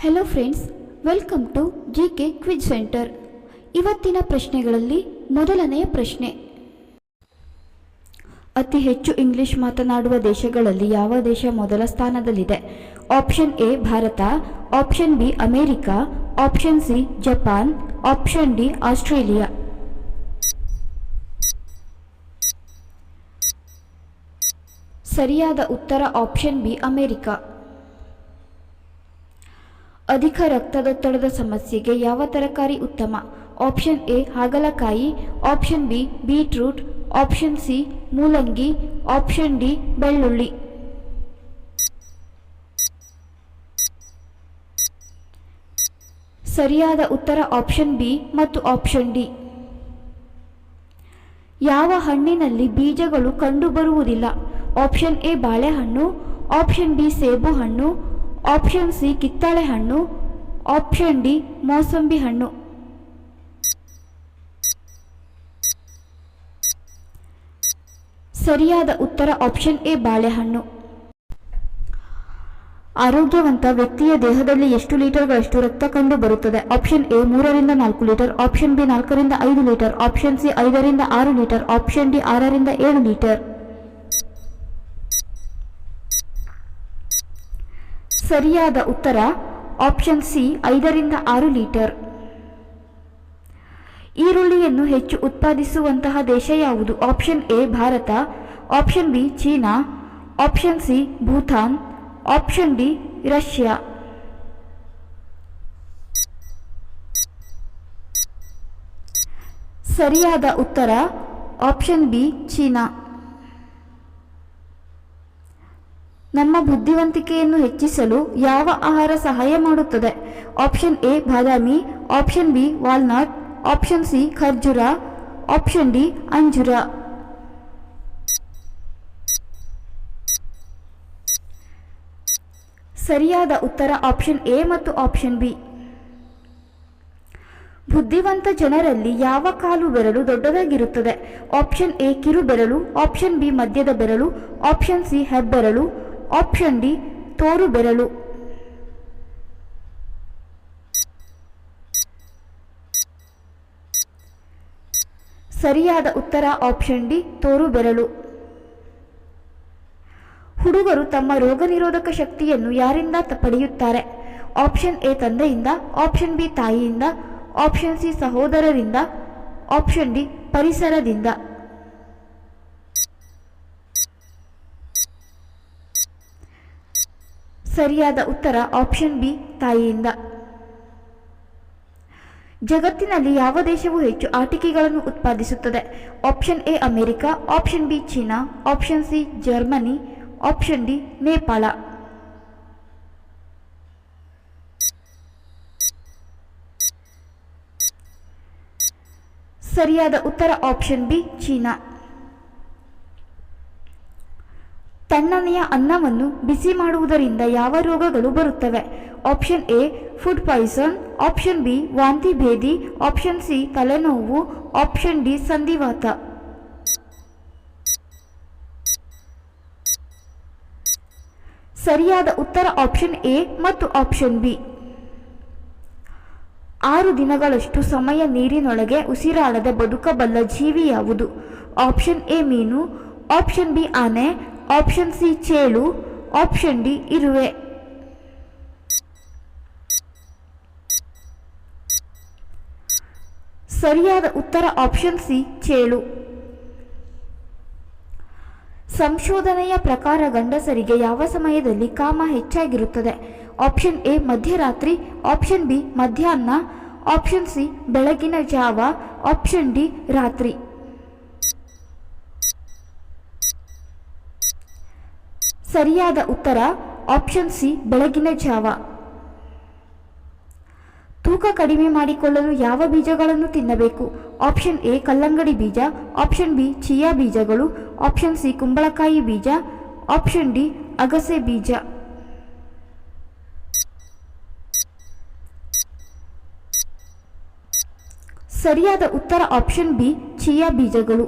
Hello friends welcome to G K quiz centre ಇವತ್ತಿನ ಪ್ರಶ್ನೆಗಳಲ್ಲಿ ಮೊದಲನೆಯ ಪ್ರಶ್ನೆ. ಅತಿ ಹೆಚ್ಚು ಇಂಗ್ಲಿಷ್ ಮಾತನಾಡುವ ದೇಶಗಳಲ್ಲಿ ಯಾವ ದೇಶ ಮೊದಲ ಸ್ಥಾನದಲ್ಲಿದೆ? Option A Bharat option B America option C Japan option D Australia. ಸರಿಯಾದ ಉತ್ತರ ಆಪ್ಷನ್ ಬಿ ಅಮೆರಿಕ. ಅಧಿಕ ರಕ್ತದೊತ್ತಡದ ಸಮಸ್ಯೆಗೆ ಯಾವ ತರಕಾರಿ ಉತ್ತಮ? ಆಪ್ಷನ್ ಎ, ಹಾಗಲಕಾಯಿ, option B, beetroot, option C, ಮೂಲಂಗಿ, ಆಪ್ಷನ್ ಡಿ, ಬೆಳ್ಳುಳ್ಳಿ. ಸರಿಯಾದ ಉತ್ತರ ಆಪ್ಷನ್ ಬಿ ಮತ್ತು ಆಪ್ಷನ್ ಡಿ. ಯಾವ ಹಣ್ಣಿನಲ್ಲಿ ಬೀಜಗಳು ಕಂಡುಬರುವುದಿಲ್ಲ? ಆಪ್ಷನ್ ಎ, ಬಾಳೆಹಣ್ಣು, ಆಪ್ಷನ್ ಬಿ ಸೇಬು ಹಣ್ಣು ಆಪ್ಷನ್ ಸಿ ಕಿತ್ತಳೆ ಹಣ್ಣು. ಆಪ್ಷನ್ ಡಿ ಮೋಸಂಬಿ ಹಣ್ಣು. ಸರಿಯಾದ ಉತ್ತರ ಆಪ್ಷನ್ ಎ ಬಾಳೆಹಣ್ಣು ಆರೋಗ್ಯವಂತ ವ್ಯಕ್ತಿಯ ದೇಹದಲ್ಲಿ ಎಷ್ಟು ಲೀಟರ್ಗಳಷ್ಟು ರಕ್ತ ಕಂಡು ಬರುತ್ತದೆ? ಆಪ್ಷನ್ ಎ ಮೂರರಿಂದ ನಾಲ್ಕು ಲೀಟರ್. ಆಪ್ಷನ್ ಬಿ ನಾಲ್ಕರಿಂದ ಐದು ಲೀಟರ್. ಆಪ್ಷನ್ ಸಿ ಐದರಿಂದ ಆರು ಲೀಟರ್. ಆಪ್ಷನ್ ಡಿ ಆರರಿಂದ ಏಳು ಲೀಟರ್. ಸರಿಯಾದ ಉತ್ತರ ಆಪ್ಷನ್ ಸಿ ಐದರಿಂದ ಆರು ಲೀಟರ್. ಈರುಳ್ಳಿಯನ್ನು ಹೆಚ್ಚು ಉತ್ಪಾದಿಸುವಂತಹ ದೇಶ ಯಾವುದು? Option A Bharat, option B China, option C Bhutan, option D Russia. ಸರಿಯಾದ ಉತ್ತರ ಆಪ್ಷನ್ ಬಿ ಚೀನಾ. ನಮ್ಮ ಬುದ್ಧಿವಂತಿಕೆಯನ್ನು ಹೆಚ್ಚಿಸಲು ಯಾವ ಆಹಾರ ಸಹಾಯ ಮಾಡುತ್ತದೆ? Option A Badami. Option B walnut option C ಖರ್ಜೂರ. ಆಪ್ಷನ್ ಡಿ ಅಂಜೂರ. ಸರಿಯಾದ ಉತ್ತರ ಆಪ್ಷನ್ ಎ ಮತ್ತು ಆಪ್ಷನ್ ಬಿ ಬುದ್ಧಿವಂತ ಜನರಲ್ಲಿ ಯಾವ ಕಾಲು ಬೆರಳು ದೊಡ್ಡದಾಗಿರುತ್ತದೆ? ಆಪ್ಷನ್ ಎ ಕಿರು ಬೆರಳು ಆಪ್ಷನ್ ಬಿ ಮಧ್ಯದ ಬೆರಳು. ಆಪ್ಷನ್ ಸಿ ಹೆಬ್ಬೆರಳು. ಆಪ್ಷನ್ ಡಿ ತೋರು ಬೆರಳು. ಸರಿಯಾದ ಉತ್ತರ ಆಪ್ಷನ್ ಡಿ ತೋರು ಬೆರಳು. ಹುಡುಗರು ತಮ್ಮ ರೋಗ ನಿರೋಧಕ ಶಕ್ತಿಯನ್ನು ಯಾರಿಂದ ಪಡೆಯುತ್ತಾರೆ? ಆಪ್ಷನ್ ಎ ತಂದೆಯಿಂದ ಆಪ್ಷನ್ ಬಿ ತಾಯಿಯಿಂದ ಆಪ್ಷನ್ ಸಿ ಸಹೋದರರಿಂದ ಆಪ್ಷನ್ ಡಿ ಪರಿಸರದಿಂದ. ಸರಿಯಾದ ಉತ್ತರ ಆಪ್ಷನ್ ಬಿ ತಾಯಿಯಿಂದ. ಜಗತ್ತಿನಲ್ಲಿ ಯಾವ ದೇಶವು ಹೆಚ್ಚು ಆಟಿಕೆಗಳನ್ನು ಉತ್ಪಾದಿಸುತ್ತದೆ? Option A America option B China option C Germany option D Nepal. ಸರಿಯಾದ ಉತ್ತರ ಆಪ್ಷನ್ ಬಿ ಚೀನಾ. ತಣ್ಣನೆಯ ಅನ್ನವನ್ನು ಬಿಸಿ ಮಾಡುವುದರಿಂದ ಯಾವ ರೋಗಗಳು ಬರುತ್ತವೆ? Option A, food poison. Option B, ವಾಂತಿ ಭೇದಿ. ಆಪ್ಷನ್ ಸಿ, ತಲೆನೋವು. ಆಪ್ಷನ್ ಡಿ, ಸಂಧಿವಾತ. ಸರಿಯಾದ ಉತ್ತರ ಆಪ್ಷನ್ ಎ ಮತ್ತು ಆಪ್ಷನ್ ಬಿ. ಆರು ದಿನಗಳಷ್ಟು ಸಮಯ ನೀರಿನೊಳಗೆ ಉಸಿರಾಡದೆ ಬದುಕಬಲ್ಲ ಜೀವಿ ಯಾವುದು? ಆಪ್ಷನ್ ಎ ಮೀನು. ಆಪ್ಷನ್ ಬಿ ಆನೆ. ಆಪ್ಷನ್ ಸಿ ಚೇಳು ಆಪ್ಷನ್ ಡಿ ಇರುವೆ ಸರಿಯಾದ ಉತ್ತರ ಆಪ್ಷನ್ ಸಿ ಚೇಳು ಸಂಶೋಧನೆಯ ಪ್ರಕಾರ ಗಂಡಸರಿಗೆ ಯಾವ ಸಮಯದಲ್ಲಿ ಕಾಮ ಹೆಚ್ಚಾಗಿರುತ್ತದೆ ಆಪ್ಷನ್ ಎ ಮಧ್ಯರಾತ್ರಿ ಆಪ್ಷನ್ ಬಿ ಮಧ್ಯಾಹ್ನ ಆಪ್ಷನ್ ಸಿ ಬೆಳಗಿನ ಜಾವ ಆಪ್ಷನ್ ಡಿ ರಾತ್ರಿ ಸರಿಯಾದ ಉತ್ತರ ಆಪ್ಷನ್ ಸಿ ಬೆಳಗಿನ ಜಾವ. ತೂಕ ಕಡಿಮೆ ಮಾಡಿಕೊಳ್ಳಲು ಯಾವ ಬೀಜಗಳನ್ನು ತಿನ್ನಬೇಕು? ಆಪ್ಷನ್ ಎ ಕಲ್ಲಂಗಡಿ ಬೀಜ ಆಪ್ಷನ್ ಬಿ ಚಿಯಾ ಬೀಜಗಳು ಆಪ್ಷನ್ ಸಿ ಕುಂಬಳಕಾಯಿ ಬೀಜ ಆಪ್ಷನ್ ಡಿ ಅಗಸೆ ಬೀಜ. ಸರಿಯಾದ ಉತ್ತರ ಆಪ್ಷನ್ ಬಿ ಚಿಯಾ ಬೀಜಗಳು.